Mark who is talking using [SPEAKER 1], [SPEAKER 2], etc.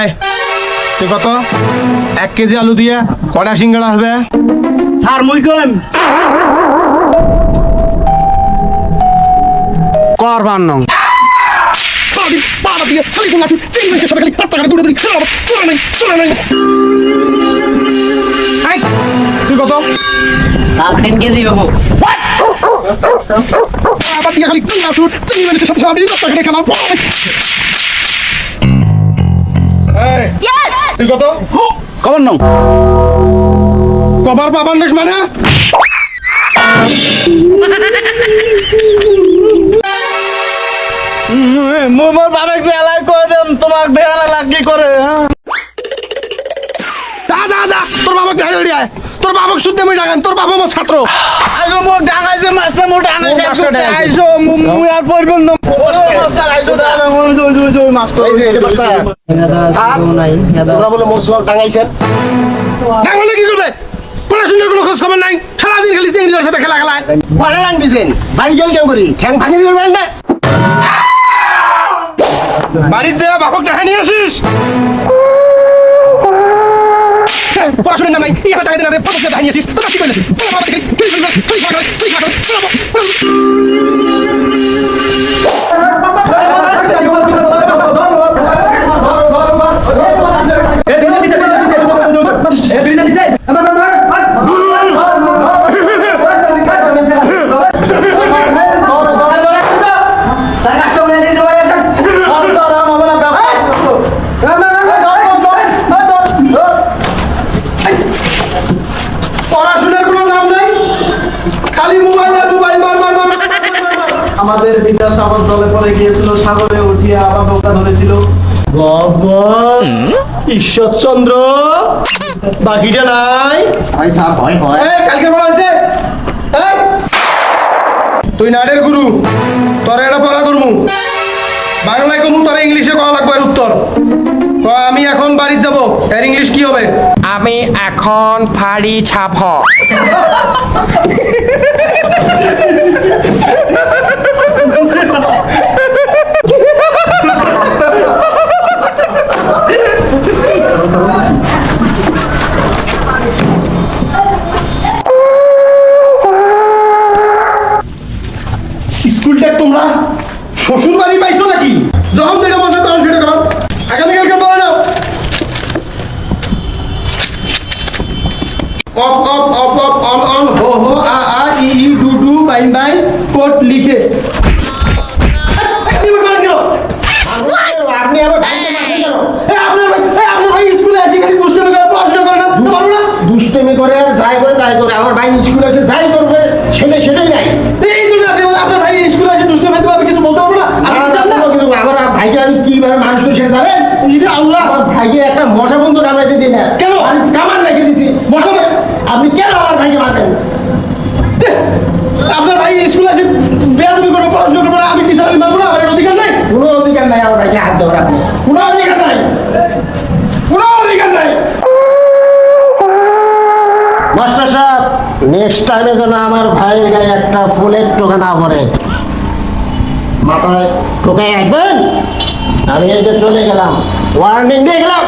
[SPEAKER 1] এই তুই কত? এক কেজি আলু দিয়ে কটা সিঙ্গাড়া হবে?
[SPEAKER 2] স্যার মুই কইম। করবার নং
[SPEAKER 1] এই, তুই কত?
[SPEAKER 2] তার তিন কেজি হব।
[SPEAKER 1] আবার দিয়ে খালি টুনা সুট চিনি মানুষের সাথে সারাদিন দশটা খেলে কত?
[SPEAKER 2] কবার নাও।
[SPEAKER 1] কবার পাবান দেশ মানে?
[SPEAKER 2] মোর বাবাকে যে এলাই কয়ে দেম তোমাক দেখানা লাগি করে হ্যাঁ?
[SPEAKER 1] যা যা যা তোর বাবাকে দিয়ে আয় তোর বাবাকে শুদ্ধ আমি ডাকান তোর বাবা আমার ছাত্র।
[SPEAKER 2] আইসো মোর ডাঙাইছে মাস্টার মোর ডাঙাইছে। আইসো মুই আর পড়বেন না মাস্টার আইসো দাদা মোর জয় জয় জয় মাস্টার
[SPEAKER 1] এই যে, এটা মাস্টার। স্যার, তোমরা বলে মৌসুম টাঙাইছেন টাঙালে কি করবে পড়াশোনার কোনো খোঁজ খবর নাই। সারাদিন খালি ইংরেজের সাথে খেলা খেলায়
[SPEAKER 3] বড় রাং দিছেন। বাড়ি গেল কেউ করি ঠ্যাং ভাঙি দিবেন না
[SPEAKER 1] বাড়িতে বাপক টাকা নিয়ে আসিস পড়াশোনার নাম নাই টাকা দিয়ে পড়াশোনা আসিস তোরা কি করেছিস তুই তুই তুই খালি মোবাইল আর মোবাইল মার মার মার।
[SPEAKER 4] আমাদের বিদ্যাসাগর জলে পড়ে গিয়েছিল সাগরে উঠিয়া আবার নৌকা ধরেছিল। ঈশ্বরচন্দ্র! বাকিটা নাই?
[SPEAKER 3] ভাই স্যার ভয় ভয়।
[SPEAKER 1] এই কালকে পড়া হয়েছে। এই! তুই নাটের গুরু তোর এটা পড়া করমু বাংলায় কমু তোর ইংলিশে কওয়া লাগবে এর উত্তর। আমি এখন বাড়ি যাব। এর ইংলিশ কি হবে?
[SPEAKER 5] আমি এখন ফাড়ি ছাপ
[SPEAKER 1] আ আ ই ই ডু ডু বাইন কোট লিখে?
[SPEAKER 3] আপনি আবার
[SPEAKER 1] দুষ্টামি করে
[SPEAKER 3] আর যাই করে তাই করে। আমার ভাই স্কুলে এসে যাই করবে সেটাই সেটাই নাই।
[SPEAKER 1] এই জন্য আপনি আপনার ভাই স্কুলে আসে দুষ্টামি করতে আমি কিছু বলতে পারব না? কি জানি
[SPEAKER 3] কিন্তু আমার ভাইকে আমি কীভাবে মানুষ করি সেটা জানেন?
[SPEAKER 1] আল্লাহ!
[SPEAKER 3] আমার ভাইকে একটা মশা বন্ধু কামড়াইতে দিই না।
[SPEAKER 1] কেন?
[SPEAKER 3] আমি কামান রেখে দিছি। মশা মে- আপনি কেন আমার ভাইকে মারবেন
[SPEAKER 1] আপনার ভাই স্কুলে আসে বেয়াদবি করে পড়াশোনা করব না আমি টিচার আমি মানবো না আমার এর অধিকার নেই
[SPEAKER 3] কোনো অধিকার নাই আমার হাত দেওয়ার আপনি কোনো অধিকার নাই।
[SPEAKER 1] কোনো অধিকার নাই।
[SPEAKER 3] মাস্টার সাহেব নেক্সট টাইমে যেন আমার ভাইয়ের গায়ে একটা ফুলের টোকা না পড়ে। মাথায় টোকায় রাখবেন? আমি এই যে চলে গেলাম। ওয়ার্নিং দিয়ে গেলাম।